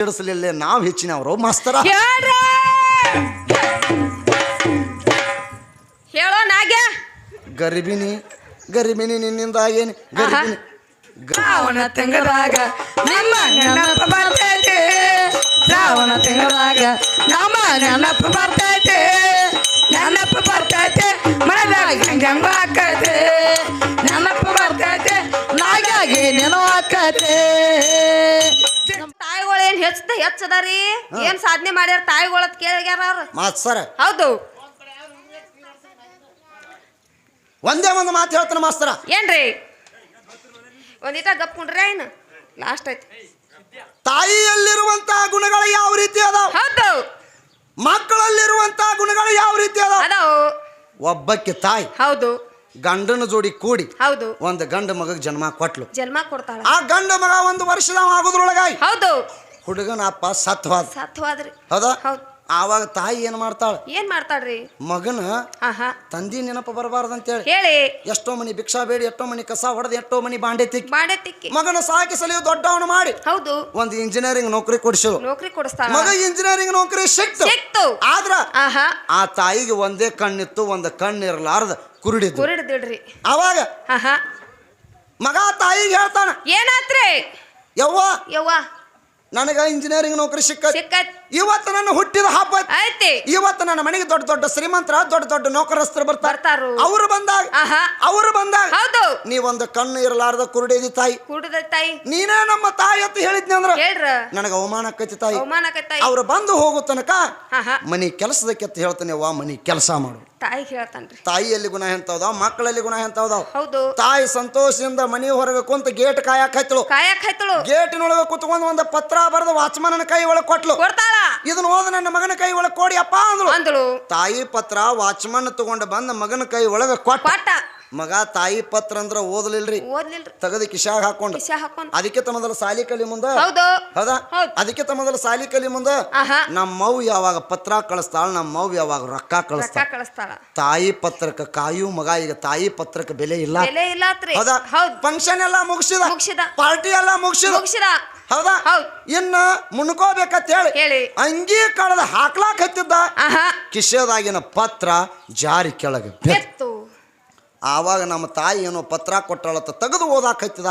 ಹಿಡಿಸಲಿಲ್ಲ ನಾವು ಹೆಚ್ಚಿನವರು ಮಾಸ್ತರ. ಹೇಳೋ ನಾಗ್ಯ ಗರಿಬಿನಿ ಗರಿಬಿನಿ ನಿನ್ನಿಂದ ಆಗೇನಿ ಗರಿಬಿನಿ. ಶ್ರಾವಣ ತಿಂಗಳಾಗ ನಮ್ಮ ನೆನಪು ಬರ್ತೈತೆ. ಶ್ರಾವಣ ತಿಂಗಳಾಗ ನಮ್ಮ ನೆನಪು ಬರ್ತೈತೆ. ನೆನಪು ಬರ್ತೈತೆ ಮನದಾಗ ಆಕೈತೆ. ನೆನಪು ಬರ್ತೈತೆ ನಾಗಾಗಿ ನೆನೋ ಆಕೈತೆ. ಹೆಚ್ಚದ ಹೆಚ್ಚದಾರಿ ಏನ್ ಸಾಧನೆ ಮಾಡ್ಯಾರ ತಾಯಿಗಳತ್ ಕೇಳ್ಯಾರ ಅವ್ರು? ಹೌದು. ಒಂದೇ ಒಂದು ಮಾತು ಹೇಳ್ತಾನೆ ಮಾಸ್ತರ. ಏನ್ರಿ? ಒಂದಿಟ ಗಪ್ಕೊಂಡ್ರೆ ಏನು? ಲಾಸ್ಟ್ ಐತಿ. ತಾಯಿಯಲ್ಲಿರುವಂತಹ ಗುಣಗಳು ಯಾವ ರೀತಿ ಅದಾವ? ಹೌದು. ಮಕ್ಕಳಲ್ಲಿರುವಂತಹ ಗುಣಗಳು ಯಾವ ರೀತಿ ಅದಾವ? ಅದಾವು. ಒಬ್ಬಕ್ಕೆ ತಾಯಿ ಹೌದು. ಗಂಡನ ಜೋಡಿ ಕೂಡಿ ಹೌದು. ಒಂದು ಗಂಡ ಮಗಗ್ ಜನ್ಮ ಕೊಟ್ಲು. ಜನ್ಮ ಕೊಡ್ತಾಳ. ಆ ಗಂಡ ಮಗ ಒಂದು ವರ್ಷದ ಆಗೋದ್ರೊಳಗಾಗಿ ಹೌದು. ಹುಡುಗನ ಅಪ್ಪ ಸತ್ವಾದ. ಸತ್ವಾದ್ರಿ. ಹೌದಾ? ಹೌದು. ಆವಾಗ ತಾಯಿ ಏನ್ ಮಾಡ್ತಾಳ? ಏನ್ ಮಾಡ್ತಾಳ್ರಿ? ಮಗನ ತಂದಿ ನೆನಪು ಅಂತ ಹೇಳಿ. ಎಷ್ಟೋ ಮನಿ ಭಿಕ್ಷಾ ಬೇಡಿ ಎಷ್ಟೋ ಮನಿ ಕಸ ಹೊಡೆದು ಎಷ್ಟೋ ಮನಿ ಬಾಂಡೆ ತಿಕ್ಕಿ. ಬಾಂಡೆ ತಿಕ್ಕಿ. ಮಗನ ಸಾಕಿ ಸಲಿಯು ದೊಡ್ಡವನು ಮಾಡಿ. ಹೌದು. ಒಂದು ಇಂಜಿನಿಯರಿಂಗ್ ನೌಕರಿ ಕೊಡಿಸು. ನೌಕರಿ ಕೊಡಿಸ್ತಾಳ. ಮಗ ಇಂಜಿನಿಯರಿಂಗ್ ನೌಕರಿ ಸಿಕ್ತು. ಸಿಕ್ತು. ಆದ್ರ ಆ ತಾಯಿಗೆ ಒಂದೇ ಕಣ್ಣಿತ್ತು ಒಂದು ಇರಲಾರ್ದ ಕುರುಡಿ ಕುರುಡಿದ್ರಿ ಅವಾಗ ಮಗ ತಾಯಿಗೆ ಹೇಳ್ತಾನ ಏನಾತ್ರಿ? ಯವ್ವ ಯವ್ವ. ನನಗ ಇಂಜಿನಿಯರಿಂಗ್ ನೌಕರಿ ಸಿಕ್ಕ ಸಿಕ್ಕತ್. ಇವತ್ತು ನನ್ನ ಹುಟ್ಟಿದ ಹಬ್ಬ ಐತಿ. ಇವತ್ತು ನನ್ನ ಮನೆಗೆ ದೊಡ್ಡ ದೊಡ್ಡ ಶ್ರೀಮಂತರ ದೊಡ್ಡ ದೊಡ್ಡ ನೌಕರಸ್ಥರು ಬರ್ತಾರೆ. ಅವರು ಬಂದಾಗ ಆಹಾ. ಅವರು ಬಂದಾಗ ಹೌದು. ನೀವೊಂದು ಕಣ್ಣು ಇರಲಾರ್ದ ಕುರುಡಿದಿ ತಾಯಿ. ತಾಯಿ. ನೀನೇ ನಮ್ಮ ತಾಯಿ ಅಂತ ಹೇಳಿದ್ನಿ ಅಂದ್ರ ನನಗೆ ಅವಮಾನ ಆಕೈತಿ ತಾಯಿ. ಅವಮಾನ ತಾಯಿ. ಅವ್ರು ಬಂದು ಹೋಗೋ ತನಕ ಮನಿ ಕೆಲಸದಕ್ಕೆ ಅಂತ ಹೇಳ್ತಾನೆ ವಾ ಮನಿ ಕೆಲಸ ಮಾಡು. ತಾಯಿ ಹೇಳ್ತಾನೆ ತಾಯಿಯಲ್ಲಿ ಗುಣ ಎಂತವ್ದಾವ ಮಕ್ಕಳಲ್ಲಿ ಗುಣ ಎಂತವ್ದಾವ ಹೌದು. ತಾಯಿ ಸಂತೋಷದಿಂದ ಮನಿ ಹೊರಗೆ ಕುಂತ ಗೇಟ್ ಕಾಯಕ್ ಹಚ್ಚಳು ಕಾಯಕ್ ಗೇಟ್ ಗೇಟಿನೊಳಗೆ ಕುತ್ಕೊಂಡು ಒಂದು ಪತ್ರ ಬರೆದು ವಾಚ್ಮನ್ ಕೈ ಒಳಗೆ ಕೊಟ್ಲು. ಕೊಡ್ತಾಳ. ಇದನ್ನ ಹೋದ ನನ್ನ ಮಗನ ಕೈ ಒಳಗೆ ಕೊಡಿ ಅಪ್ಪ ಅಂದ್ಳು. ಅಂದಳು. ತಾಯಿ ಪತ್ರ ವಾಚ್ಮನ್ ತಗೊಂಡು ಬಂದ ಮಗನ ಕೈ ಒಳಗ ಕೊಟ್ಟ. ಪಾಟ ಮಗ ತಾಯಿ ಪತ್ರ ಅಂದ್ರ ಓದಲಿಲ್ರಿ. ಓದ್ಲಿಲ್ರಿ. ತೆಗೆದು ಕಿಶಾಗ ಹಾಕೊಂಡು. ಅದಕ್ಕೆ ತಮ್ಮದಲ್ಲ ಸಾಲಿ ಕಲಿ ಮುಂದ. ಹೌದು. ಹೌದಾ? ಹೌದ್. ಅದಕ್ಕೆ ತಮ್ಮದಲ್ಲ ಸಾಲಿ ಕಲಿ ಮುಂದ. ಆಹಾ. ನಮ್ಮ ಮೌ ಯಾವಾಗ ಪತ್ರ ಕಳಿಸ್ತಾಳ ನಮ್ಮ ಮೌ ಯಾವಾಗ ರೊಕ್ಕ ರೊಕ್ಕ ಕಳಿಸ್ತಾಳ. ಕಳಿಸ್ತಾಳ ತಾಯಿ ಪತ್ರಕ್ಕೆ ಕಾಯು ಮಗ ಈಗ ತಾಯಿ ಪತ್ರಕ್ಕೆ ಬೆಲೆ ಇಲ್ಲ. ಬೆಲೆ ಇಲ್ಲಾತ್ರಿ. ಹೌದಾ? ಹೌದ್. ಫಂಕ್ಷನ್ ಎಲ್ಲ ಮುಗಿಸಿದ. ಮುಗ್ಸಿದ. ಪಾರ್ಟಿ ಎಲ್ಲ ಮುಗಿಸಿದ. ಮುಗ್ಸಿದ. ಹೌದಾ? ಹೌದ್. ಇನ್ನ ಮುನ್ಕೋಬೇಕಂತ ಹೇಳಿ. ಹೇಳಿ ಅಂಗಿ ಕಳೆದ ಹಾಕ್ಲಾಕ್ ಹತ್ತಿದ್ದ ಕಿಶದಾಗಿನ ಪತ್ರ ಜಾರಿ ಕೆಳಗೆ. ಆವಾಗ ನಮ್ಮ ತಾಯಿ ಏನೋ ಪತ್ರ ಕೊಟ್ಟಳ ತೆಗೆದು ಓದಾಕ್ ಹತ್ತಿದ.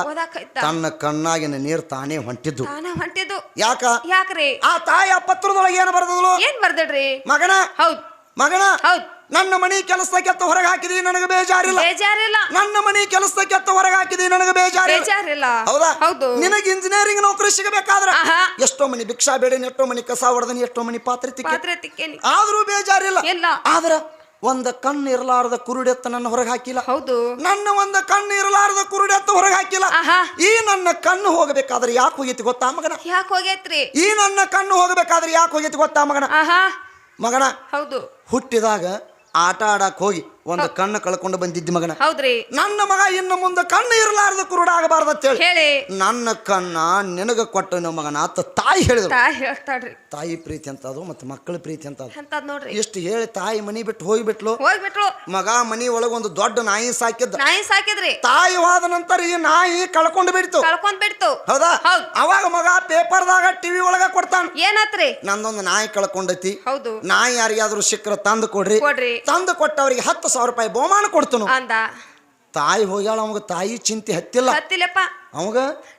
ತನ್ನ ಕಣ್ಣಾಗಿನ ನೀರು ತಾನೇ ಹೊಂಟಿದ್ದು. ಹೊಂಟಿದ್ದು. ಯಾಕ? ಯಾಕ್ರಿ? ಆ ತಾಯಿ ಆ ಪತ್ರದೊಳಗೆ ಏನು ಬರ್ದದ್ಲು? ಏನ್ ಬರ್ದಡ್ರಿ ಮಗನ? ಹೌದ್. ಮಗನ? ಹೌದ್. ನನ್ನ ಮನೆ ಕೆಲಸಕ್ಕೆ ಎತ್ತ ಹೊರಗೆ ಹಾಕಿದಿ ನನಗೆ ಬೇಜಾರಿಲ್ಲ. ಬೇಜಾರಿಲ್ಲ. ನನ್ನ ಮನೆ ಕೆಲಸಕ್ಕೆ ಎತ್ತ ಹೊರಗೆ ಹಾಕಿದಿ ನನಗೆ ಬೇಜಾರಿಲ್ಲ. ಬೇಜಾರಿಲ್ಲ. ಹೌದಾ? ಹೌದು. ನಿನಗೆ ಇಂಜಿನಿಯರಿಂಗ್ ನೌಕರಿ ಸಿಗಬೇಕಾದ್ರೆ ಆಹಾ. ಎಷ್ಟೋ ಮನಿ ಭಿಕ್ಷಾ ಬೇಡ ಎಷ್ಟೋ ಮನಿ ಕಸ ಹೊಡೆದನಿ ಎಷ್ಟೋ ಮನಿ ಪಾತ್ರೆ ತಿಕ್ಕಿ. ಪಾತ್ರೆ ತಿಕ್ಕೇನಿ. ಆದ್ರೂ ಬೇಜಾರಿಲ್ಲ. ಇಲ್ಲ. ಆದ್ರ ಒಂದ ಕಣ್ಣು ಇರಲಾರದ ಕುರುಡೆತ್ತ ನನ್ನ ಹೊರಗೆ ಹಾಕಿಲ್ಲ. ಹೌದು. ನನ್ನ ಒಂದ ಕಣ್ಣು ಇರಲಾರದ ಕುರುಡೆತ್ತ ಹೊರಗೆ ಹಾಕಿಲ್ಲ. ಆಹಾ. ಈ ನನ್ನ ಕಣ್ಣು ಹೋಗಬೇಕಾದ್ರೆ ಯಾಕೆ ಹೋಗೈತಿ ಗೊತ್ತಾ ಮಗನ? ಯಾಕೆ ಹೋಗೈತ್ರಿ? ಈ ನನ್ನ ಕಣ್ಣು ಹೋಗಬೇಕಾದ್ರೆ ಯಾಕೆ ಹೋಗೈತಿ ಗೊತ್ತಾ ಮಗನ? ಆಹಾ. ಮಗನ ಹೌದು. ಹುಟ್ಟಿದಾಗ ಆಟ ಆಡಕ್ ಹೋಗಿ ಒಂದು ಕಣ್ಣು ಕಳ್ಕೊಂಡು ಬಂದಿದ್ದಿ ಮಗನ. ಹೌದ್ರಿ. ನನ್ನ ಮಗ ಇನ್ನು ಮುಂದೆ ಕಣ್ಣು ಇರಲಾರ್ದ ಕುರುಡ ಆಗಬಾರ್ದ ಅಂತ ಹೇಳಿ. ನನ್ನ ಕಣ್ಣ ನಿನಗ ಕೊಟ್ಟನು ಮಗನ ಆತ ತಾಯಿ ಹೇಳಿದ್ರು. ತಾಯಿ ಹೇಳ್ತಾಳ್ರಿ. ತಾಯಿ ಪ್ರೀತಿ ಅಂತ ಅದು ಮತ್ತೆ ಮಕ್ಕಳ ಪ್ರೀತಿ ಅಂತ ಅದು ಅಂತದ್ ನೋಡ್ರಿ. ಇಷ್ಟು ಹೇಳಿ ತಾಯಿ ಮನಿ ಬಿಟ್ಟು ಹೋಗ್ಬಿಟ್ಲು. ಹೋಗ್ಬಿಟ್ರು ಮಗ ಮನಿ ಒಳಗ ಒಂದು ದೊಡ್ಡ ನಾಯಿ ಸಾಕಿದ್ದ. ನಾಯಿ ಸಾಕಿದ್ರಿ. ತಾಯಿ ಹೋದ ನಂತರ ಈ ನಾಯಿ ಕಳ್ಕೊಂಡು ಬಿಡ್ತು. ಕಳ್ಕೊಂಡ್ ಬಿಡ್ತು. ಹೌದಾ? ಹೌದ್. ಅವಾಗ ಮಗ ಪೇಪರ್ದಾಗ ಟಿವಿ ಒಳಗ ಕೊಡ್ತಾನ. ಏನಾತ್ರಿ? ನಂದೊಂದು ನಾಯಿ ಕಳ್ಕೊಂಡೈತಿ. ಹೌದು. ನಾಯಿ ಯಾರಿಗಾದ್ರೂ ಸಿಕ್ಕರ ತಂದು ಕೊಡ್ರಿ. ಕೊಡ್ರಿ. ತಂದು ಕೊಟ್ಟವರಿಗೆ ಹತ್ತು ಸಾವಿರ ರೂಪಾಯಿ ಬಹುಮಾನ ಕೊಡ್ತನು. ಅಂದ. ತಾಯಿ ಹೋಗ್ಯಾಳ ಅವಾಗ ತಾಯಿ ಚಿಂತೆ ಹತ್ತಿಲ್ಲ. ಹತ್ತಿಲ್ಲಪ್ಪ. ಅವಾಗ?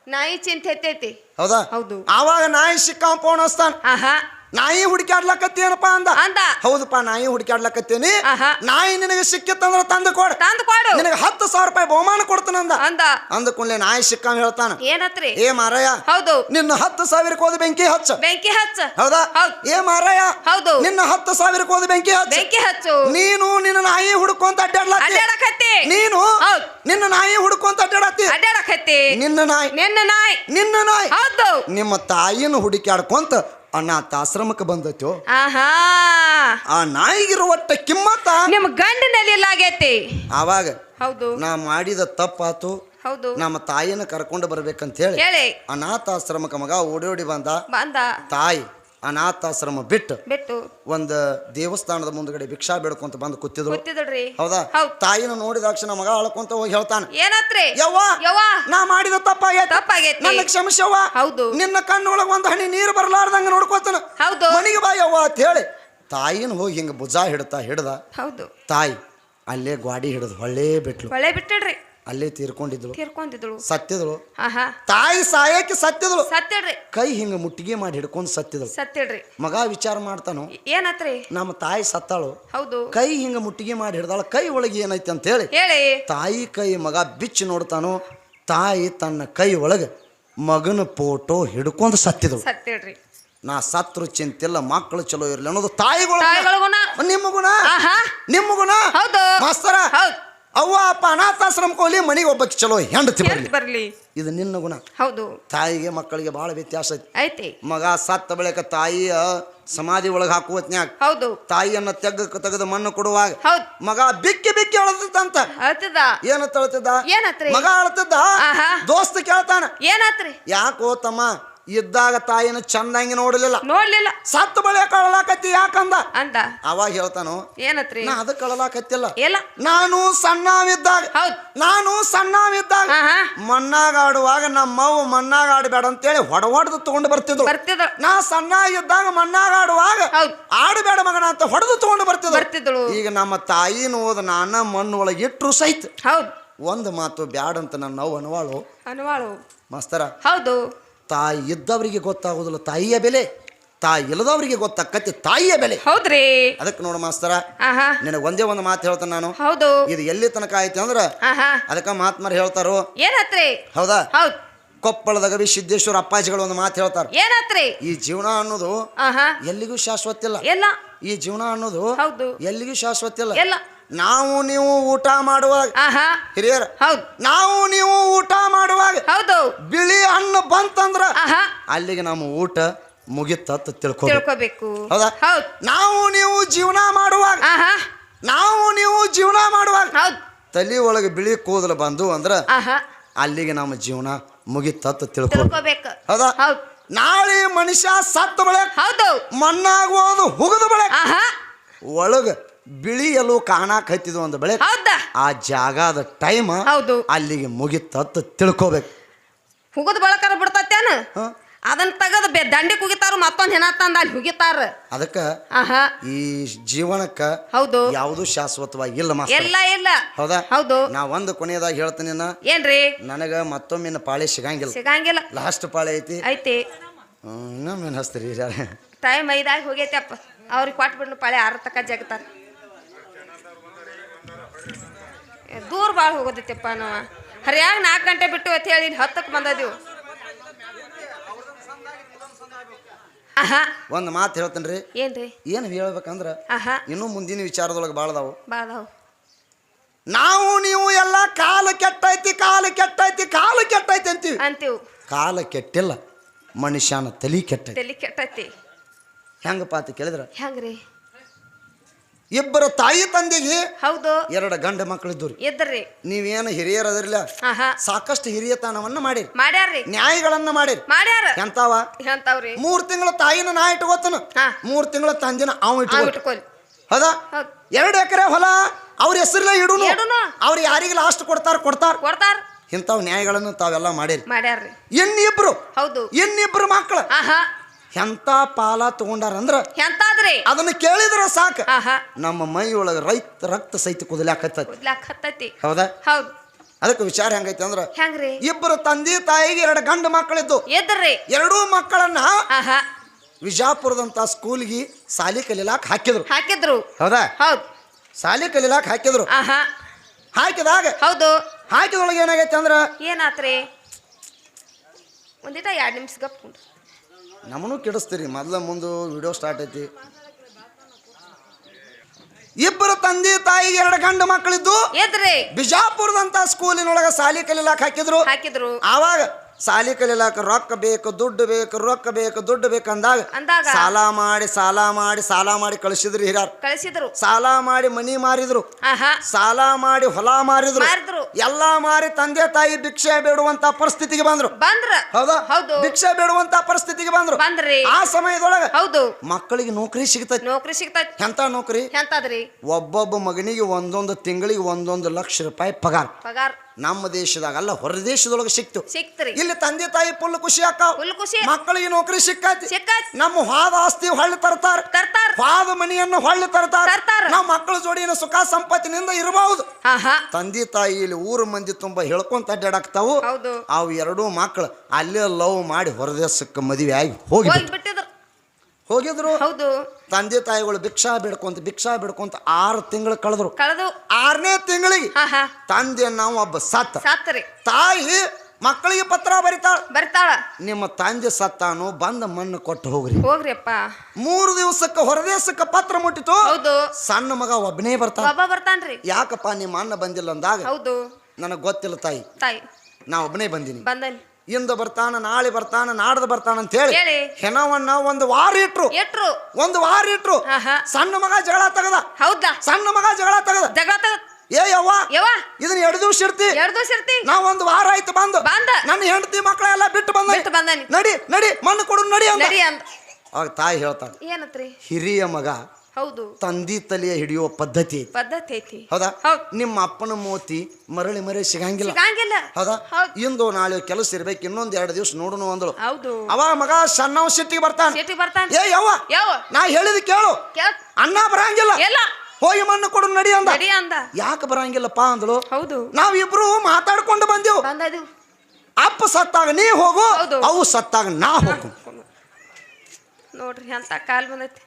ನಾಯಿ ಚಿಂತೆ ಹತ್ತೈತಿ. ಹೌದಾ? ಹೌದು. ಆವಾಗ ನಾಯಿ ಸಿಕ್ಕ ಫೋನ್ ಹಚ್ತಾನ. ಆಹಾ. ನಾಯಿ ಹುಡುಕಾಡ್ಲಕತ್ತೇನಪ್ಪ ಅಂದ. ಅಂದ. ಹೌದಪ್ಪ ನಾಯಿ ಹುಡುಕಾಡ್ಲಕತ್ತೇನಿ ಆಹಾ. ನಾಯಿ ನಿನಗೆ ಸಿಕ್ಕಿತ್ತಂದ್ರ ತಂದು ಕೊಡ. ತಂದು ಕೊಡು. ನಿನಗೆ ಹತ್ತು ಸಾವಿರ ರೂಪಾಯಿ ಬಹುಮಾನ ಕೊಡ್ತಾನಂದ ಅಂದ. ಅಂದ. ಕೂಡಲೇ ನಾಯಿ ಸಿಕ್ಕ ಹೇಳ್ತಾನ ಏನತ್ರಿ? ಏ ಮಾರಯ್ಯ ಹೌದು. ನಿನ್ನ ಹತ್ತು ಸಾವಿರಕ್ಕೆ ಹೋದ ಬೆಂಕಿ ಹಚ್ಚ. ಬೆಂಕಿ ಹಚ್ಚ. ಹೌದಾ? ಹೌದ್. ಏ ಮಾರಯ್ಯ ಹೌದು. ನಿನ್ನ ಹತ್ತು ಸಾವಿರಕ್ಕೆ ಹೋದ ಬೆಂಕಿ ಹಚ್ಚ. ಬೆಂಕಿ ಹಚ್ಚು. ನೀನು ನಿನ್ನ ನಾಯಿ ಹುಡ್ಕೊಂತ ಅಡ್ಡಾಡ್ಲತ್ತಿ. ಅಡ್ಡಾಡಕತ್ತಿ. ನೀನು ಹೌದ್. ನಿನ್ನ ನಾಯಿ ಹುಡ್ಕೊಂತ ಅಡ್ಡಾಡತ್ತಿ. ಅಡ್ಡಾಡಕತ್ತಿ. ನಿನ್ನ ನಾಯಿ. ನಿನ್ನ ನಾಯಿ. ನಿನ್ನ ನಾಯಿ. ಹೌದು. ನಿಮ್ಮ ತಾಯಿನ ಹುಡುಕ್ಯಾಡ್ಕೊಂತ ಅನಾಥ ಆಶ್ರಮಕ್ಕೆ ಬಂದೈತೋ? ಆಹಾ! ಆ ನಾಯಿಗಿರೋ ಒಟ್ಟ ಕಿಮ್ಮತ್ತ? ನಿಮ್ ಗಂಡನಲ್ಲಿ ಆಗೈತಿ. ಆವಾಗ ಹೌದು. ನಾ ಮಾಡಿದ ತಪ್ಪಾತು ಹೌದು. ನಮ್ಮ ತಾಯಿನ ಕರ್ಕೊಂಡು ಬರ್ಬೇಕಂತ ಹೇಳಿ ಹೇಳಿ. ಅನಾಥಾಶ್ರಮಕ್ಕೆ ಮಗ ಓಡಿ ಓಡಿ ಬಂದ. ಬಂದ. ತಾಯಿ ಅನಾಥಾಶ್ರಮ ಬಿಟ್ಟು ಬಿಟ್ಟು ಒಂದು ದೇವಸ್ಥಾನದ ಮುಂದ್ಗಡೆ ಭಿಕ್ಷಾ ಬೇಡ್ಕೊಂತ ಬಂದು ಕೂತಿದ್ರು. ಹೌದಾ? ತಾಯಿನ ನೋಡಿದ ತಕ್ಷಣ ಮಗ ಅಳ್ಕೊಂತ ಹೋಗಿ ಹೇಳ್ತಾನೆ ಏನತ್ರಿ? ಯವ್ವ ಯವ್ವ. ನಾ ಮಾಡಿದ ತಪ್ಪಾಗೈತೆ. ತಪ್ಪಾಗೈತಿ. ನನ್ನ ಕ್ಷಮಿಸವ್ವ. ಹೌದು. ನಿನ್ನ ಕಣ್ಣೊಳಗ ಒಂದು ಹನಿ ನೀರು ಬರ್ಲಾರ್ದಂಗ ನೋಡ್ಕೋತಾನ. ಹೌದು. ಮನಿಗೆ ಬಾ ಯವ್ವ ಅಂತ ಹೇಳಿ ತಾಯಿನ ಹೋಗಿ ಹಿಂಗ ಭುಜ ಹಿಡ್ತಾ ಹಿಡ್ದ ಹೌದು. ತಾಯಿ ಅಲ್ಲೇ ಗ್ವಾಡಿ ಹಿಡಿದು ಹೊಳ್ಳೆ ಬಿಟ್ಲು. ಹೊಳೆ ಬಿಟ್ಟಿಡ್ರಿ ಅಲ್ಲೇ ತೀರ್ಕೊಂಡಿದ್ಳು ತೀರ್ಕೊಂಡಿದ್ಳು ಸತ್ತಿದಳು ಆಹಾ. ತಾಯಿ ಸಾಯಕ್ಕೆ ಸತ್ತಿದಳು ಸತ್ಯಡ್ರಿ ಕೈ ಹಿಂಗ ಮುಟ್ಟಿಗೆ ಮಾಡಿ ಹಿಡ್ಕೊಂಡು ಸತ್ತಿದಳು ಸತ್ಯಡ್ರಿ ಮಗ ವಿಚಾರ ಮಾಡ್ತಾನು? ಏನತ್ರಿ? ನಮ್ಮ ತಾಯಿ ಸತ್ತಾಳು. ಹೌದು. ಕೈ ಹಿಂಗ ಮುಟ್ಟಿಗೆ ಮಾಡಿ ಹಿಡ್ದಾಳ. ಕೈ ಒಳಗೆ ಏನೈತಿ ಅಂತ ಹೇಳಿ. ಹೇಳಿ. ತಾಯಿ ಕೈ ಮಗ ಬಿಚ್ಚಿ ನೋಡ್ತಾನು? ತಾಯಿ ತನ್ನ ಕೈ ಒಳಗೆ ಮಗನ ಫೋಟೋ ಹಿಡ್ಕೊಂಡು ಸತ್ತಿದಳು ಸತ್ಯಡ್ರಿ ನಾ ಸತ್ರು ಚಿಂತಿಲ್ಲ ಮಕ್ಕಳು ಚಲೋ ಇರ್ಲಿ ಅನ್ನೋದು ತಾಯಿಗಳು ನಿಮ್ಮ ಗುಣ ನಿಮ್ಮ ಗುಣ ಹೌದು. ಮಾಸ್ತರ. ಹೌದ್. ಅವ್ವ ಅಪ್ಪ ಅನಾಥಾಶ್ರಮಕ್ಕೆ ಹೋಗ್ಲಿ ಮನೆಗೆ ಒಬ್ಬಕ್ಕೆ ಚಲೋ ಹೆಂಡತಿ ಬರ್ಲಿ. ಎಲ್ತ್ ಇದು ನಿನ್ನ ಗುಣ. ಹೌದು. ತಾಯಿಗೆ ಮಕ್ಕಳಿಗೆ ಭಾಳ ವ್ಯತ್ಯಾಸ ಐತಿ. ಐತಿ. ಮಗ ಸತ್ತ ಬಳಿಕ ತಾಯಿಯ ಸಮಾಧಿ ಒಳಗೆ ಹಾಕುವತ್ನ್ಯಾಗ ಹೌದು. ತಾಯಿಯನ್ನ ತೆಗ್ಗ ತೆಗೆದು ಮಣ್ಣು ಕೊಡುವಾಗ ಹೌದ್. ಮಗ ಬಿಕ್ಕಿ ಬಿಕ್ಕಿ ಅಳತಂತ ಅಳ್ತಿದ್ದ? ಏನಾತ್ರಿ? ಮಗ ಅಳ್ತಿದ್ದ. ದೋಸ್ತ ಕೇಳ್ತಾನ. ಏನತ್ರಿ? ಯಾಕೋ ತಮ್ಮ ಇದ್ದಾಗ ತಾಯಿನ ಚಂದಂಗಿ ನೋಡಲಿಲ್ಲ. ನೋಡ್ಲಿಲ್ಲ. ಸತ್ತ ಬಳಿಯ ಕಳಲಾಕತ್ತಿ ಯಾಕಂದ? ಅಂತ. ಅವಾಗ ಹೇಳ್ತಾನು ಏನತ್ರಿ? ನಾ ಅದಕ್ಕೆ ಕಳಲಾಕತ್ತಿಲ್ಲ. ಇಲ್ಲ. ನಾನು ಸಣ್ಣವಿದ್ದಾಗ ನಾನು ಸಣ್ಣವಿದ್ದಾಗ ಮಣ್ಣಾಗ ಆಡುವಾಗ ನಮ್ಮವ್ವ ಮಣ್ಣಾಗ ಆಡಬೇಡ ಅಂತೇಳಿ ಹೊಡ ಹೊಡೆದು ತಗೊಂಡು ಬರ್ತಿದ್ರು. ಬರ್ತಿದ್ರು. ನಾ ಸಣ್ಣ ಇದ್ದಾಗ ಮಣ್ಣಾಗ ಆಡುವಾಗ ಆಡಬೇಡ ಮಗನ ಅಂತ ಹೊಡೆದು ತಗೊಂಡು ಬರ್ತಿದ್ರು. ಬರ್ತಿದ್ರು ಈಗ ನಮ್ಮ ತಾಯಿನ ಹೋದ ನಾನ ಮಣ್ಣು ಒಳಗೆ ಇಟ್ಟರು ಸಹಿತ. ಹೌದು. ಒಂದು ಮಾತು ಬ್ಯಾಡ ಅಂತ ನನ್ನ ನೋವು ಅನವಾಳು. ಅನ್ವಾಳು. ಮಾಸ್ತರ ಹೌದು. ತಾಯಿ ಇದ್ದವರಿಗೆ ಗೊತ್ತಾಗೋದಿಲ್ಲ ತಾಯಿಯ ಬೆಲೆ ತಾಯಿ ಇಲ್ಲದವರಿಗೆ ಗೊತ್ತಾಕತಿ ತಾಯಿಯ ಬೆಲೆ. ಹೌದ್ರಿ. ಅದಕ್ಕೆ ನೋಡು ಮಾಸ್ತರ ನಿನಗೆ ಒಂದೇ ಒಂದು ಮಾತು ಹೇಳ್ತಾನೆ ನಾನು. ಹೌದು. ಇದು ಎಲ್ಲಿ ತನಕ ಆಯ್ತು ಅಂದ್ರೆ ಅದಕ್ಕೆ ಮಾತ್ಮರು ಹೇಳ್ತಾರೋ? ಏನತ್ರಿ? ಹೌದಾ? ಹೌದು. ಕೊಪ್ಪಳದ ಗವಿ ಸಿದ್ದೇಶ್ವರ ಅಪ್ಪಾಜಿಗಳು ಒಂದು ಮಾತು ಹೇಳ್ತಾರೆ. ಏನತ್ರಿ? ಈ ಜೀವನ ಅನ್ನೋದು ಎಲ್ಲಿಗೂ ಶಾಶ್ವತ ಇಲ್ಲ. ಎಲ್ಲ. ಈ ಜೀವನ ಅನ್ನೋದು ಹೌದು. ಎಲ್ಲಿಗೂ ಶಾಶ್ವತ ಇಲ್ಲ. ಎಲ್ಲ. ನಾವು ನೀವು ಊಟ ಮಾಡುವಾಗ ಆಹಾ. ಹಿರಿಯರ ಹೌದು. ನಾವು ನೀವು ಊಟ ಮಾಡುವಾಗ ಹೌದು. ಬಿಳಿ ಹಣ್ಣು ಬಂತಂದ್ರ ಆಹಾ. ಅಲ್ಲಿಗೆ ನಮ್ಮ ಊಟ ಮುಗಿತ್ತ ತಿಳ್ಕೊ ತಿಳ್ಕೊಬೇಕು. ಹೌದಾ? ಹೌದು. ನಾವು ನೀವು ಜೀವನ ಮಾಡುವಾಗ ಆಹಾ. ನಾವು ನೀವು ಜೀವನ ಮಾಡುವಾಗ ಹೌದು. ತಲೆ ಒಳಗೆ ಬಿಳಿ ಕೂದಲು ಬಂದು ಅಂದ್ರ ಆಹಾ. ಅಲ್ಲಿಗೆ ನಮ್ಮ ಜೀವನ ಮುಗಿತ್ತ ತಿಳ್ಕೊ ತಿಳ್ಕೊಬೇಕು. ಹೌದಾ? ಹೌದು. ನಾಳೆ ಮನುಷ್ಯ ಸತ್ತ ಬಳಕ ಹೌದು. ಮಣ್ಣಾಗುವುದು ಹುಗದ ಬಳಕ ಆಹಾ. ಒಳಗ ಬಿಳಿ ಕಾಣಕ್ ಹತ್ತಿದ ಹತ್ತಿದ್ವು ಒಂದು ಬೆಳೆ. ಹೌದಾ? ಆ ಜಾಗದ ಟೈಮ್ ಹೌದು. ಅಲ್ಲಿಗೆ ಮುಗಿತತ್ ತಿಳ್ಕೊಬೇಕು. ಹುಗದ ಬಳಕರ ಬಿಡ್ತತ್ತೇನು? ಅದನ್ನ ತೆಗದ್ ದಂಡಿ ಕುಗಿತಾರ ಮತ್ತೊಂದು ಹೆಣ ತಂದ ಅಲ್ಲಿ ಹುಗಿತಾರ. ಅದಕ್ಕ ಈ ಜೀವನಕ್ಕ ಹೌದು. ಯಾವುದು ಶಾಶ್ವತವಾಗಿ ಇಲ್ಲ ಮಾಸ್ ಎಲ್ಲ ಇಲ್ಲ. ಹೌದಾ? ಹೌದು. ನಾ ಒಂದು ಕೊನೆಯದಾಗ ಹೇಳ್ತೀನಿ ಏನ್ರಿ? ನನಗ ಮತ್ತೊಮ್ಮೆ ಪಾಳೆ ಸಿಗಂಗಿಲ್ಲ. ಸಿಗಂಗಿಲ್ಲ. ಲಾಸ್ಟ್ ಪಾಳೆ ಐತಿ. ಐತಿ. ಹ್ಮ್, ಇನ್ನೊಮ್ಮೆ ಹಸ್ತೀರಿ. ಟೈಮ್ ಐದಾಗಿ ಹೋಗೈತಪ್ಪ. ಅವ್ರಿಗೆ ಕೊಟ್ಟು ಬಿಡ್ನು ಪಾಳೆ ಆರ ತಕ ಜಗತಾರ ಏ, ದೂರ ಭಾಳ ಹೋಗೋದಿತ್ತಪ್ಪ ನಾವು. ಹರಿಯಾಗ ನಾಲ್ಕು ಗಂಟೆ ಬಿಟ್ಟು ಅಂತ ಹೇಳಿ ಹತ್ತಕ್ಕೆ ಬಂದದೀವು. ಒಂದು ಮಾತು ಹೇಳ್ತೇನೆ ರೀ ಏನ್ರಿ? ಏನು ಹೇಳ್ಬೇಕಂದ್ರ ಇನ್ನೂ ಮುಂದಿನ ವಿಚಾರದೊಳಗೆ ಭಾಳದಾವು ಬಾಳದಾವು ನಾವು ನೀವು ಎಲ್ಲ ಕಾಲ ಕೆಟ್ಟೈತಿ ಕಾಲ ಕೆಟ್ಟೈತಿ ಕಾಲ ಕೆಟ್ಟೈತಿ ಅಂತೀವಿ. ಅಂತೀವಿ. ಕಾಲ ಕೆಟ್ಟಿಲ್ಲ ಮನುಷ್ಯನ ತಲಿ ಕೆಟ್ಟ ತಲೆ ಕೆಟ್ಟೈತಿ. ಹೆಂಗಪ್ಪ ಅಂತ ಕೇಳಿದ್ರ? ಹೆಂಗ್ರಿ? ಇಬ್ಬರ ತಾಯಿ ತಂದೆಗೆ ಹೌದು. ಎರಡು ಗಂಡ ಮಕ್ಕಳಿದ್ದು ಇದ್ರಿ ನೀವೇನು ಹಿರಿಯರದಿರ್ಲ ಸಾಕಷ್ಟು ಹಿರಿಯತನವನ್ನ ಮಾಡಿರಿ. ಮಾಡ್ಯಾರ್ರಿ. ನ್ಯಾಯಗಳನ್ನ ಮಾಡಿರಿ. ಮಾಡ್ಯಾರ. ಎಂತಾವ? ಎಂತಾವ್ರಿ? ಮೂರ್ ತಿಂಗಳ ತಾಯಿನ ನಾ ಇಟ್ಕೋತನ ಮೂರು ತಿಂಗಳ ತಂದಿನ ಅವ ಇಟ್ಕೋಲಿ ಹೌದ? ಎರಡು ಎಕರೆ ಹೊಲ ಅವ್ರ ಹೆಸರಲ್ಲೇ ಇಡುನು. ಇಡುನು. ಅವ್ರು ಯಾರಿಗೆ ಲಾಸ್ಟ್ ಕೊಡ್ತಾರ ಕೊಡ್ತಾರ. ಕೊಡ್ತಾರ. ಇಂಥವ್ ನ್ಯಾಯಗಳನ್ನು ತಾವೆಲ್ಲ ಮಾಡಿರಿ. ಮಾಡ್ಯಾರ್ರಿ. ಇನ್ನಿಬ್ರು. ಹೌದು. ಇನ್ನಿಬ್ರು ಮಕ್ಕಳು ಎಂತ ಪಾಲ ತಗೊಂಡಾರಂದ್ರ ಎಂತಾದ್ರಿ? ಅದನ್ನ ಕೇಳಿದ್ರ ಸಾಕ. ನಮ್ಮ ಮೈ ಒಳಗ ರೈತ ರಕ್ತ ಸಹಿತ ಕುದಲಾಕತ್ತೈತಿ. ಕುದ್ಲಾಕ್ ಹೌದಾ? ಹೌದು. ಅದಕ್ಕೆ ವಿಚಾರ ಹೆಂಗೈತಿ ಅಂದ್ರ ಹೆಂಗ್ರಿ? ಇಬ್ಬರು ತಂದೆ ತಾಯಿಗೆ ಎರಡು ಗಂಡು ಮಕ್ಕಳಿದ್ದು. ಎದ್ರಿ? ಎರಡೂ ಮಕ್ಕಳನ್ನ ವಿಜಾಪುರದಂತ ಸ್ಕೂಲ್ಗೆ ಸಾಲಿ ಕಲೀಲಾಕ್ ಹಾಕಿದ್ರು. ಹಾಕಿದ್ರು. ಹೌದಾ? ಹೌದು. ಸಾಲಿ ಕಲೀಲಾಕ್ ಹಾಕಿದ್ರು. ಹಾಕಿದಾಗ ಹೌದು. ಹಾಕಿದೊಳಗೆ ಏನಾಗೈತೆ ಅಂದ್ರ ಏನಾತ್ರಿ? ಒಂದಿತ ಎರಡು ನಿಮಿಷ ಗಪ್ ಕುಂಡ್ರಿ. ನಮ್ಮನ್ನು ಕೆಡಿಸ್ತೀರಿ. ಮೊದಲ ಮುಂದೆ ವಿಡಿಯೋ ಸ್ಟಾರ್ಟ್ ಐತಿ. ಇಬ್ಬರು ತಂದೆ ತಾಯಿಗೆ ಎರಡು ಗಂಡು ಮಕ್ಕಳಿದ್ದು ಬಿಜಾಪುರದಂತ ಸ್ಕೂಲಿನೊಳಗ ಸಾಲಿ ಕಲಿಲಾಕ್ ಹಾಕಿದ್ರು. ಹಾಕಿದ್ರು. ಆವಾಗ ಸಾಲಿ ಕಲಿಲಾಕ ರೊಕ್ಕ ಬೇಕು ದುಡ್ಡು ಬೇಕು ರೊಕ್ಕ ಬೇಕು ದುಡ್ಡು ಬೇಕು ಅಂದಾಗ ಸಾಲ ಮಾಡಿ ಸಾಲ ಮಾಡಿ ಸಾಲ ಮಾಡಿ ಕಳಿಸಿದ್ರು ಹಿರಾರ್ ಕಳಿಸಿದ್ರು. ಸಾಲ ಮಾಡಿ ಮನಿ ಮಾರಿದ್ರು. ಸಾಲ ಮಾಡಿ ಹೊಲ ಮಾರಿದ್ರು. ಮಾರಿದ್ರು. ಎಲ್ಲಾ ಮಾರಿ ತಂದೆ ತಾಯಿ ಭಿಕ್ಷೆ ಬೇಡುವಂತ ಪರಿಸ್ಥಿತಿಗೆ ಬಂದ್ರು. ಬಂದ್ರ? ಹೌದಾ? ಹೌದು. ಭಿಕ್ಷೆ ಬೇಡುವಂತ ಪರಿಸ್ಥಿತಿಗೆ ಬಂದ್ರು. ಬಂದ್ರಿ. ಆ ಸಮಯದೊಳಗ ಹೌದು. ಮಕ್ಕಳಿಗೆ ನೌಕರಿ ಸಿಗ್ತೈತಿ. ನೌಕರಿ ಸಿಗ್ತೈತಿ. ಎಂತ ನೌಕರಿ? ಎಂತದ್ರಿ? ಒಬ್ಬೊಬ್ಬ ಮಗನಿಗೆ ಒಂದೊಂದು ತಿಂಗಳಿಗೆ ಒಂದೊಂದು ಲಕ್ಷ ರೂಪಾಯಿ ಪಗಾರ. ಪಗಾರ. ನಮ್ಮ ದೇಶದಾಗ ಅಲ್ಲ ಹೊರ ದೇಶದೊಳಗೆ ಸಿಕ್ತು. ಸಿಕ್ತ್ರಿ. ಇಲ್ಲಿ ತಂದೆ ತಾಯಿ ಫುಲ್ ಖುಷಿ ಆಕಾವ್ ಫುಲ್ ಖುಷಿ. ಮಕ್ಕಳಿಗೆ ನೌಕರಿ ಸಿಕ್ಕಾತಿ. ಸಿಕ್ಕೈತಿ. ನಮ್ಮ ಹಾದ ಆಸ್ತಿ ಹೊಳ್ಳಿ ತರ್ತಾರ. ತರ್ತಾರ. ಮನೆಯನ್ನು ಮನಿಯನ್ನು ಹೊಳ್ಳಿ ತರ್ತಾರ. ತರ್ತಾರ. ನಮ್ಮ ಮಕ್ಕಳ ಜೋಡಿನ ಸುಖ ಸಂಪತ್ತಿನಿಂದ ಇರಬಹುದು. ತಂದೆ ತಾಯಿ ಇಲ್ಲಿ ಊರು ಮಂದಿ ತುಂಬಾ ಹೇಳ್ಕೊಂತ ಅಡ್ಡಾಡಕ್ತಾವು. ಹೌದು. ಅವು ಎರಡೂ ಮಕ್ಕಳು ಅಲ್ಲೇ ಲವ್ ಮಾಡಿ ಹೊರದೇಶಕ್ಕೆ ಮದುವೆ ಆಗಿ ಹೋಗಿ ಹೋಗಿ ಬಿಟ್ಟಿದ್ರು ಹೋಗಿದ್ರು. ಹೌದು. ತಂದೆ ತಾಯಿಗಳು ಭಿಕ್ಷಾ ಬಿಡ್ಕೊಂತ ಭಿಕ್ಷಾ ಬಿಡ್ಕೊಂತ ಆರು ತಿಂಗಳು ಕಳೆದ್ರು. ಕಳೆದು. ಆರನೇ ತಿಂಗಳಿಗೆ ತಂದೆ ನಾವು ಒಬ್ಬ ಸತ್ತ. ಸತ್ತರಿ ತಾಯಿ ಮಕ್ಕಳಿಗೆ ಪತ್ರ ಬರಿತಾಳ. ಬರ್ತಾಳ. ನಿಮ್ಮ ತಂದೆ ಸತ್ತಾನು ಬಂದ ಮಣ್ಣು ಕೊಟ್ಟು ಹೋಗ್ರಿ. ಹೋಗ್ರಿ ಅಪ್ಪ ಮೂರು ದಿವಸಕ್ಕೆ ಹೊರದೇಶಕ್ಕೆ ಪತ್ರ ಮುಟ್ಟಿತು. ಹೌದು. ಸಣ್ಣ ಮಗ ಒಬ್ಬನೇ ಬರ್ತಾನ. ಒಬ್ಬ ಬರ್ತಾನ್ರಿ. ಯಾಕಪ್ಪ ನಿಮ್ಮ ಅಣ್ಣ ಬಂದಿಲ್ಲ ಅಂದಾಗ ಹೌದು. ನನಗೆ ಗೊತ್ತಿಲ್ಲ ತಾಯಿ. ತಾಯಿ. ನಾ ಒಬ್ಬನೇ ಬಂದಿನಿ. ಬಂದನಿ. ಇಂದ ಬರ್ತಾನ ನಾಳೆ ಬರ್ತಾನ ನಾಡ್ದು ಬರ್ತಾನ ಅಂತ ಹೇಳಿ ಹೆಣವನ್ನ ಒಂದು ವಾರ ಇಟ್ರು. ಇಟ್ರು. ಒಂದು ವಾರ ಇಟ್ರು. ಸಣ್ಣ ಮಗ ಜಗಳ ತಗದ. ಹೌದಾ? ಸಣ್ಣ ಮಗ ಜಗಳ ತಗದ. ಜಗಳ ಏ ಯವ್ವ ಯವ್ವ. ಇದನ್ನ ಎರಡು ದಿವಸ ಇರ್ತಿ. ಎರಡು ದಿವಸ ಇರ್ತಿ. ನಾ ಒಂದು ವಾರ ಆಯ್ತು ಬಂದು. ಬಂದ. ನನ್ನ ಹೆಂಡತಿ ಮಕ್ಕಳೆಲ್ಲ ಬಿಟ್ಟು ಬಂದ ಬಿಟ್ಟು ಬಂದೆ ನಡಿ ನಡಿ ಮಣ್ಣು ಕೊಡು ನಡಿ ಅಂದ. ನಡಿ ಅಂತ ಅವಾಗ ತಾಯಿ ಹೇಳ್ತಾಳೆ ಏನತ್ರಿ? ಹಿರಿಯ ಮಗ ಹೌದು. ತಂದಿ ತಲೆಯ ಹಿಡಿಯುವ ಪದ್ಧತಿ ಐತಿ. ಪದ್ಧತಿ ಐತಿ. ಹೌದಾ? ಹೌದ್. ನಿಮ್ಮ ಅಪ್ಪನ ಮೋತಿ ಮರಳಿ ಮರಳಿ ಸಿಗಂಗಿಲ್ಲ. ಸಿಗಂಗಿಲ್ಲ. ಹೌದಾ? ಹೌದ್. ಇಂದು ನಾಳೆ ಕೆಲಸ ಇರ್ಬೇಕು ಇನ್ನೊಂದ್ ಎರಡು ದಿವಸ ನೋಡೋಣ ಅಂದಳು. ಹೌದು. ಅವ ಮಗ ಸಣ್ಣವ ಸಿಟ್ಟಿಗೆ ಬರ್ತಾನ. ಸಿಟಿ ಬರ್ತಾನೆ. ಏ ಯವ್ವ ಯಾವ ನಾ ಹೇಳಿದ ಕೇಳು. ಕೇಳ್. ಅಣ್ಣ ಬರಂಗಿಲ್ಲ. ಎಲ್ಲ ಹೋಗಿ ಮಣ್ಣು ಕೊಡು ನಡಿ ಅಂದ. ನಡಿ ಅಂದ. ಯಾಕೆ ಬರಂಗಿಲ್ಲಪ್ಪ ಅಂದಳು? ಹೌದು. ನಾವಿಬ್ರು ಮಾತಾಡ್ಕೊಂಡು ಬಂದೆವು. ಬಂದದು ಅಪ್ಪ ಸತ್ತಾಗ ನೀ ಹೋಗು ಹೌದು. ಅವು ಸತ್ತಾಗ ನಾ ಹೋಗು. ನೋಡ್ರಿ ಅಂತ ಕಾಲ್ ಬಂದೈತಿ.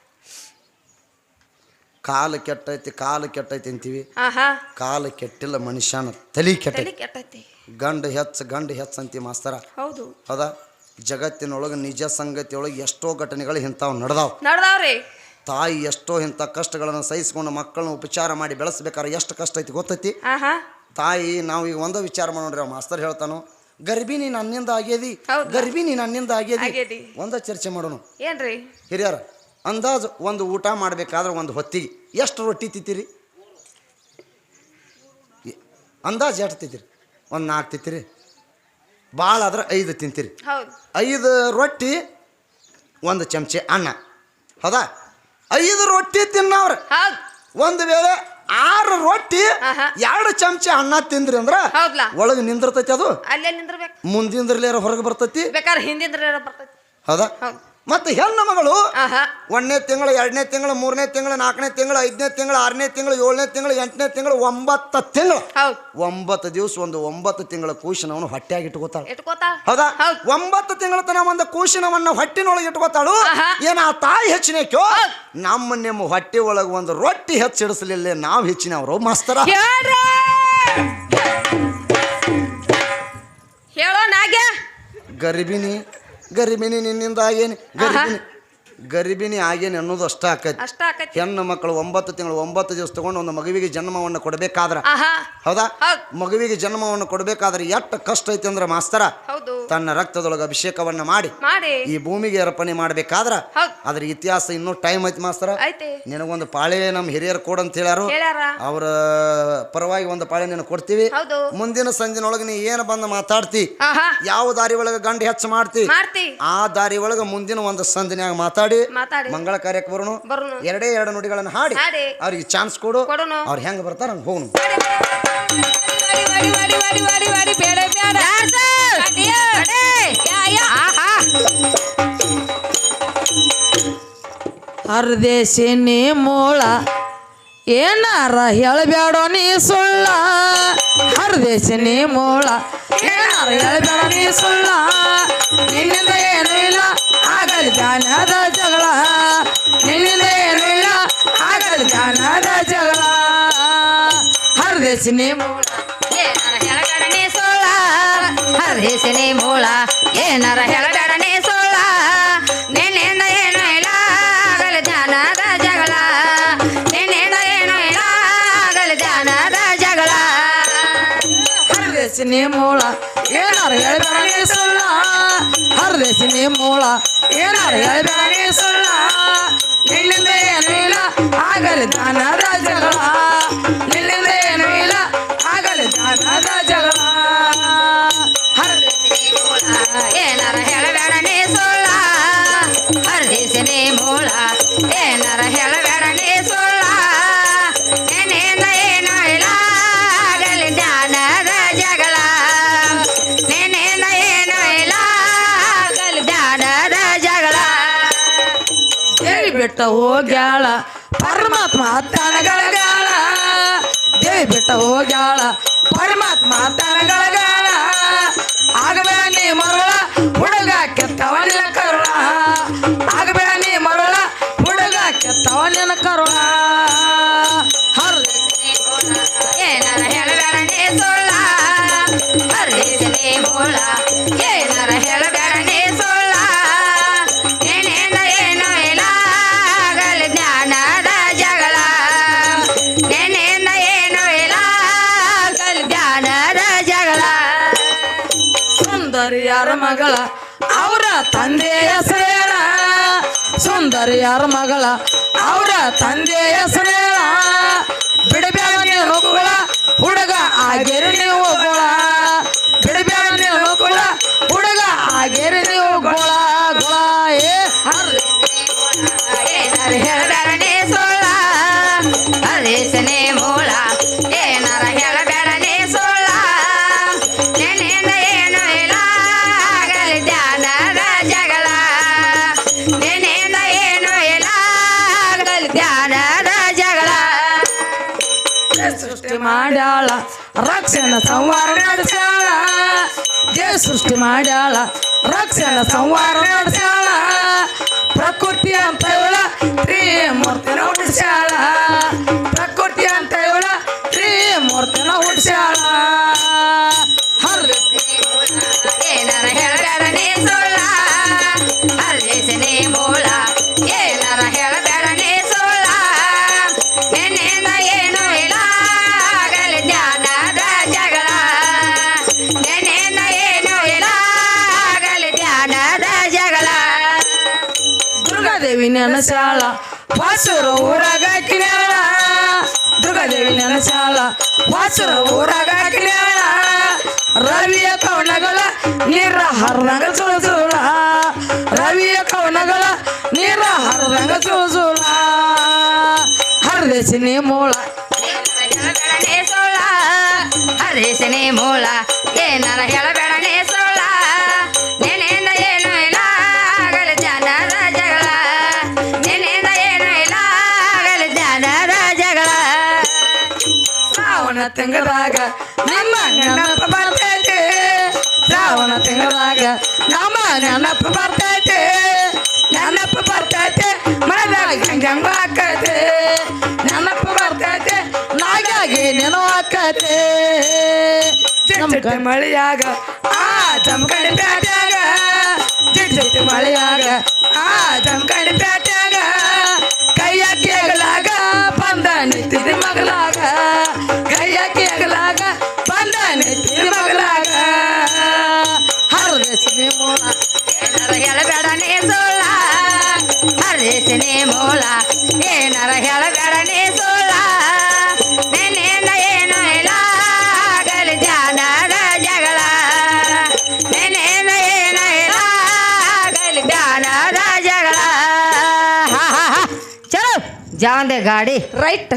ಕಾಲು ಕೆಟ್ಟೈತಿ ಕಾಲು ಕೆಟ್ಟೈತಿ ಅಂತೀವಿ. ಆಹಾ. ಕಾಲು ಕೆಟ್ಟಿಲ್ಲ ಮನುಷ್ಯನ ತಲಿ ಕೆಟ್ಟೈತಿ. ತಲೆ ಕೆಟ್ಟೈತಿ. ಗಂಡು ಹೆಚ್ಚ ಗಂಡು ಹೆಚ್ಚ ಅಂತೀವಿ ಮಾಸ್ತರ. ಹೌದು. ಹೌದಾ? ಜಗತ್ತಿನೊಳಗೆ ನಿಜ ಸಂಗತಿಯೊಳಗೆ ಎಷ್ಟೋ ಘಟನೆಗಳು ಇಂಥವು ನಡೆದಾವ್. ನಡ್ದಾವ್ರಿ ತಾಯಿ ಎಷ್ಟೋ ಇಂಥ ಕಷ್ಟಗಳನ್ನು ಸಹಿಸಿಕೊಂಡು ಮಕ್ಕಳನ್ನ ಉಪಚಾರ ಮಾಡಿ ಬೆಳೆಸ್ಬೇಕಾದ್ರೆ ಎಷ್ಟು ಕಷ್ಟ ಐತಿ ಗೊತ್ತೈತಿ? ಆಹಾ. ತಾಯಿ ನಾವು ಈಗ ಒಂದೋ ವಿಚಾರ ಮಾಡೋಣ್ರಿ ಅವ ಮಾಸ್ತರ್ ಹೇಳ್ತಾನು ಗರ್ಭಿಣಿ ನನ್ನಿಂದ ಆಗ್ಯದಿ ಹೌದು. ಗರ್ಭಿಣಿ ನನ್ನಿಂದ ಆಗ್ಯದಿ. ಆಗ್ಯದಿ. ಒಂದ ಚರ್ಚೆ ಮಾಡೋಣ. ಏನ್ರಿ? ಹಿರಿಯರ ಅಂದಾಜು ಒಂದು ಊಟ ಮಾಡಬೇಕಾದ್ರೆ ಒಂದು ಹೊತ್ತಿಗೆ. ಎಷ್ಟು ರೊಟ್ಟಿ ತಿತ್ತೀರಿ ಅಂದಾಜು ಎಷ್ಟು ತಿಂತೀರಿ? ಒಂದು ನಾಲ್ಕು ತಿಂತೀರಿ. ಭಾಳ ಆದ್ರೆ ಐದು ತಿಂತೀರಿ. ಐದು ರೊಟ್ಟಿ ಒಂದು ಚಮಚೆ ಅನ್ನ. ಹೌದಾ? ಐದು ರೊಟ್ಟಿ ತಿನ್ನವ್ರ. ಒಂದು ವೇಳೆ ಆರು ರೊಟ್ಟಿ. ಎರಡು ಚಮಚೆ ಅನ್ನ ತಿಂದ್ರಿ ಅಂದ್ರ ಒಳಗೆ ನಿಂದಿರ್ತೈತಿ ಅದು. ಮುಂದಿಂದ್ರಲೇರ ಹೊರಗೆ ಬರ್ತೈತಿ. ಬೇಕಾದ್ರೆ ಬರ್ತೈತಿ. ಹೌದು. ಮತ್ತೆ ಹೆಣ್ಣು ಮಗಳು ಒಂದನೇ ತಿಂಗಳು ಎರಡನೇ ತಿಂಗಳು ಮೂರನೇ ತಿಂಗಳು ನಾಲ್ಕನೇ ತಿಂಗಳು ಐದನೇ ತಿಂಗಳು ಆರನೇ ತಿಂಗಳು ಏಳನೇ ತಿಂಗಳು ಎಂಟನೇ ತಿಂಗಳು ಒಂಬತ್ತು ತಿಂಗಳು. ಒಂಬತ್ತು ದಿವಸ ಒಂದು ಒಂಬತ್ತು ತಿಂಗಳ ಕೂಶನವನ್ನು ಹೊಟ್ಟೆಯಾಗಿ ಇಟ್ಕೋತಾಳೆ. ಇಟ್ಕೋತಾ? ಹೌದಾ? ಒಂಬತ್ತು ತಿಂಗಳ ತನ ಒಂದು ಕೂಶನವನ್ನು ಹೊಟ್ಟಿನೊಳಗೆ ಇಟ್ಕೋತಾಳು. ಏನ ಆ ತಾಯಿ ಹೆಚ್ಚಿನಕ್ಯೋ? ನಮ್ಮ ನಿಮ್ಮ ಹೊಟ್ಟೆ ಒಳಗೆ ಒಂದು ರೊಟ್ಟಿ ಹೆಚ್ಚಿಡಿಸ್ಲಿಲ್ಲ ನಾವು ಹೆಚ್ಚಿನವರು ಮಸ್ತರ. ಹೇಳೋ ನಾಗ್ಯ ಗರ್ಭಿಣಿ ಗರ್ಭಿಣಿ ನಿನ್ನಿಂದ ಏನು ಗರ್ಭಿಣಿ ಗರ್ಭಿಣಿ ಆಗೇನೆ ಅನ್ನೋದು ಅಷ್ಟ ಆಕತಿ. ಅಷ್ಟ ಆಕೈತಿ. ಹೆಣ್ಣು ಮಕ್ಕಳು ಒಂಬತ್ತು ತಿಂಗಳು ಒಂಬತ್ತು ದಿವಸ ತಗೊಂಡು ಒಂದು ಮಗುವಿಗೆ ಜನ್ಮವನ್ನು ಕೊಡಬೇಕಾದ್ರ. ಆಹಾ. ಹೌದಾ? ಹೌದ್. ಮಗುವಿಗೆ ಜನ್ಮವನ್ನು ಕೊಡಬೇಕಾದ್ರೆ ಎಷ್ಟು ಕಷ್ಟ ಐತಿ ಅಂದ್ರೆ ಮಾಸ್ತರ ಹೌದು. ತನ್ನ ರಕ್ತದೊಳಗೆ ಅಭಿಷೇಕವನ್ನ ಮಾಡಿ ಮಾಡಿ. ಈ ಭೂಮಿಗೆ ಅರ್ಪಣೆ ಮಾಡ್ಬೇಕಾದ್ರ ಹೌದ್. ಅದ್ರ ಇತಿಹಾಸ ಇನ್ನೂ ಟೈಮ್ ಐತಿ ಮಾಸ್ತರ. ಐತಿ. ನಿನಗೊಂದು ಪಾಳೆ ನಮ್ಮ ಹಿರಿಯರು ಕೊಡು ಅಂತ ಹೇಳ್ಯಾರು. ಹೇಳ್ಯಾರ. ಅವರ ಪರವಾಗಿ ಒಂದು ಪಾಳೆ ನಿನಗೆ ಕೊಡ್ತೀವಿ. ಹೌದು. ಮುಂದಿನ ಸಂಜಿನೊಳಗೆ ನೀ ಏನು ಬಂದು ಮಾತಾಡ್ತಿ? ಆಹಾ. ಯಾವ ದಾರಿ ಒಳಗೆ ಗಂಡು ಹೆಚ್ಚು ಮಾಡ್ತಿ? ಮಾಡ್ತಿ. ಆ ದಾರಿ ಒಳಗೆ ಮುಂದಿನ ಒಂದು ಸಂದಿನ್ಯಾಗ ಮಾತಾಡಿ. ಮಾತಾಡಿ ಮಂಗಳ ಕಾರ್ಯಕ್ಕೆ ಬರೋಣ. ಬರೋನು ಎರಡೇ ಎರಡು ನುಡಿಗಳನ್ನು ಹಾಡಿ. ಅವ್ರಿಗೆ ಚಾನ್ಸ್ ಕೊಡು. ಅವ್ರು ಹೆಂಗೆ ಬರ್ತಾರ ಹಂಗೆ. ಆಹಾ. ಹರದೇಶಿನಿ ಮೂಳ ಏನಾರ ಹೇಳಬೇಡ ನೀ ಸುಳ್ಳ. ಹರ್ದೇಶಿನಿ ಮೂಳ ಏನಾರ ಹೇಳಬೇಡ ನೀ ಸುಳ್ಳ. ನಿನ್ನಿಂದ ಏನೂ ಇಲ್ಲ ಆಗಲಿ ಜ್ಞಾನದ ಹರದೇಶಿನಿ ಮೂಳ, ಏನಾರ ಹೆಳಗಡನೆ ಸೋಳ. ಹರಿಸಿನಿ ಮೂಳ, ಏನಾರ ಹೆಳಗಡನೆ ಸೋಳ. ನಿನ್ನಿಂದ ಏನು ಜ್ಞಾನದ ಜಗಳ. ನಿನ್ನಿಂದ ಏನು ಜ್ಞಾನದ ಜಗಳ. ಹರಿಸಿನಿ ಮೂಳ, ಏನಾರ ಹೇಳ್ಬೇಡ ನೀ ಸುಳ್ಳ ಹರದೇಸಿ ಮೂಳ, ಏನಾರ ಹೇಳ್ಬೇಡ ನೀ ಸುಳ್ಳ ನಿನ್ನಿಂದ ಬಿಟ್ಟ ಹೋಗ್ಯಾಳ. ಪರಮಾತ್ಮ ತನಗಳಗಾಳ ದೇವಿ ಬಿಟ್ಟ ಹೋಗ್ಯಾಳ. ಪರಮಾತ್ಮ ತಂದೆಯ ಹೆಸರೇಳ. ಸುಂದರಿಯರ ಮಗಳ. ಅವರ ತಂದೆಯ ಹೆಸರೇಳ. ಬಿಡಬೇಡ ನೀನು ಹುಡುಗ ಆಗಿರಲಿ ನೀವು ಮಾಡ್ಯಾಳ. ರಕ್ಷಣ ಸಂವಾರ ನಡೆಸ್ಯಾಳ. ದೇವ ಸೃಷ್ಟಿ ಮಾಡ್ಯಾಳ. ರಕ್ಷಣ ಸಂವಾರ ನಡೆಸ್ಯಾಳ. ಪ್ರಕೃತಿ ಅಂತ ಇವಳ ತ್ರೀಮೂರ್ತಿನ ಹುಟ್ಟಿಸ್ಯಾಳ. ಪ್ರಕೃತಿ ಅಂತ ಇವಳ ತ್ರೀಮೂರ್ತಿನ ಹುಟ್ಟಿಸ್ಯಾಳ. ನೆನಸಾಳ ವಾಸುರ ಊರಾಗ ದುರ್ಗಾದೇವಿ ನೆನಸಾಳ ವಾಸುರ ಊರಾಗ ರವಿಯ ಕವನಗಳ ನೀರ ಹರ್ದಂಗ ಸುಳಸುಳ. ರವಿಯ ಕವನಗಳ ನೀರ ಹರ್ದಂಗ ಸುಳಸುಳ. ಹರದೇಶಿನಿ ಮೂಳ. ಸೋಳ. ಹರಿಸನೆ ಮೂಲ ಏನಾರ ಹೇಳಬೇಡನೆ ತಿಂಗಳದಾಗ ನಮ್ಮ ನೆನಪು ಬರ್ತೈತೆ. ಶ್ರಾವಣ ತಿಂಗಳದಾಗ ನಮ್ಮ ನೆನಪು ಬರ್ತೈತೆ. ನೆನಪು ಬರ್ತೈತೆ ಮನದಾಗ ಹೆಂಗ ಆಕೈತೆ ನೆನಪು ಬರ್ತೈತೆ ನಾಗಾಗಿ ನೆನೋ ಆಕೈತೆ ಮಳೆಯಾಗ ಆ ಜಮಕಡಿ ಪ್ಯಾಟ್ಯಾಗ. ಜಿಟ್ಟಿ ಮಳೆಯಾಗ ಆ ಜಮಕಡಿ ಪ್ಯಾಟ್ಯಾಗ. ಕೈಯ ಕೇಗಲಾಗ ಬಂದ ನಿಂತಿದ್ದ ಮಗಲಾಗ ಗಾಡಿ. ರೈಟ್